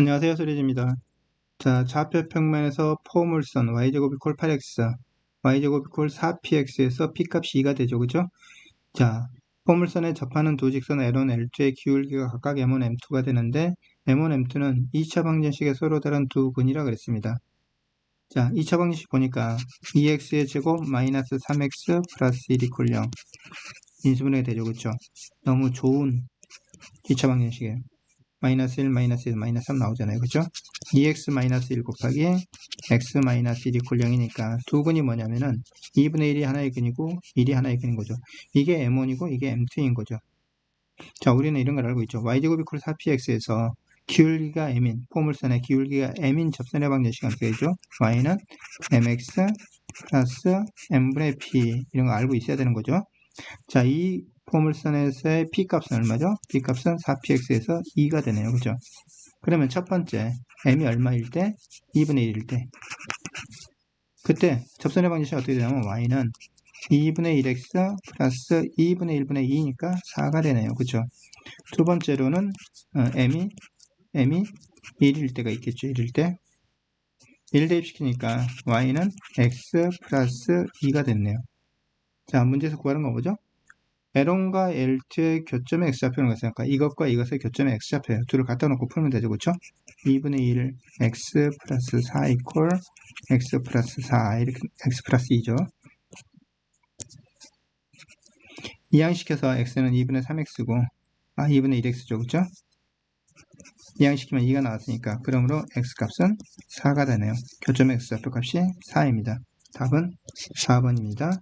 안녕하세요. 소리지입니다. 자, 좌표 평면에서 포물선 y제곱 이퀄 8x, y제곱 이퀄 4px에서 p값이 2가 되죠. 그죠? 자, 포물선에 접하는 두 직선 L1, L2의 기울기가 각각 M1, M2가 되는데 M1, M2는 2차 방정식의 서로 다른 두 근이라 그랬습니다. 자, 2차 방정식 보니까 2x의 제곱 마이너스 3x 플러스 1 이퀄 0 인수분해가 되죠. 그죠? 너무 좋은 2차 방정식이에요. 마이너스 1, 마이너스 1, 마이너스 3 나오잖아요. 그죠? 2x 마이너스 1 곱하기 x 마이너스 1이 콜 0이니까 두 근이 뭐냐면은 2분의 1이 하나의 근이고 1이 하나의 근인 거죠. 이게 m1이고 이게 m2인 거죠. 자, 우리는 이런 걸 알고 있죠. y제곱이 콜 4px에서 기울기가 m인, 포물선의 기울기가 m인 접선의 방정식 어떻게 되죠? y는 mx 플러스 m분의 p 이런 거 알고 있어야 되는 거죠. 자, 이 포물선에서의 P값은 얼마죠? P값은 4px에서 2가 되네요. 그죠? 그러면 첫 번째 m이 얼마일 때? 2분의 1일 때 그때 접선의 방정식이 어떻게 되냐면 y는 2분의 1x 플러스 2분의 1분의 2니까 4가 되네요. 그죠? 두 번째로는 어, m이 m이 1일 때가 있겠죠. 1일 때 1 대입시키니까 y는 x 플러스 2가 됐네요. 자, 문제에서 구하는 거 뭐죠? L1과 L2의 교점의 X좌표는 것이니까 이것과 이것의 교점의 X좌표예요. 둘을 갖다 놓고 풀면 되죠. 그렇죠? 2분의 1 X 플러스 4 이퀄 X 플러스 4 이렇게 X 플러스 2죠. 이항시켜서 X는 2분의 3X고 아 2분의 1X죠. 그렇죠? 이항시키면 2가 나왔으니까 그러므로 X값은 4가 되네요. 교점의 X좌표 값이 4입니다. 답은 4번입니다.